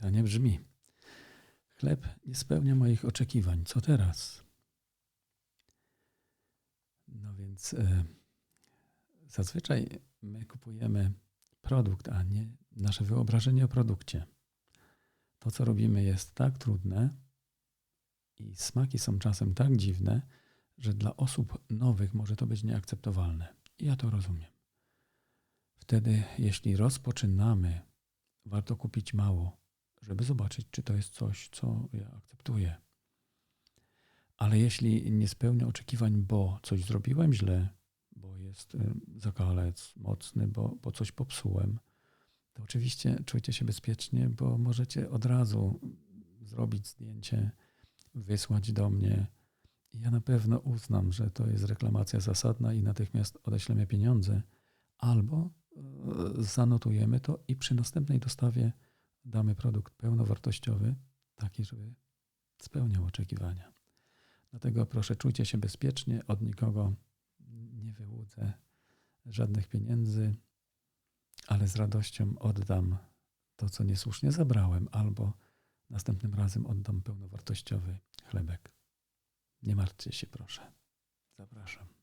Pytanie brzmi: Chleb nie spełnia moich oczekiwań. Co teraz? No więc e, zazwyczaj my kupujemy produkt, a nie nasze wyobrażenie o produkcie. To, co robimy, jest tak trudne i smaki są czasem tak dziwne, że dla osób nowych może to być nieakceptowalne. Ja to rozumiem. Wtedy, jeśli rozpoczynamy, warto kupić mało, żeby zobaczyć, czy to jest coś, co ja akceptuję. Ale jeśli nie spełnia oczekiwań, bo coś zrobiłem źle, bo jest zakalec mocny, bo, bo coś popsułem, to oczywiście czujcie się bezpiecznie, bo możecie od razu zrobić zdjęcie, wysłać do mnie. Ja na pewno uznam, że to jest reklamacja zasadna i natychmiast odeślemy pieniądze, albo y, zanotujemy to i przy następnej dostawie damy produkt pełnowartościowy, taki, żeby spełniał oczekiwania. Dlatego proszę, czujcie się bezpiecznie, od nikogo nie wyłudzę żadnych pieniędzy, ale z radością oddam to, co niesłusznie zabrałem, albo następnym razem oddam pełnowartościowy chlebek. Nie martwcie się, proszę. Zapraszam.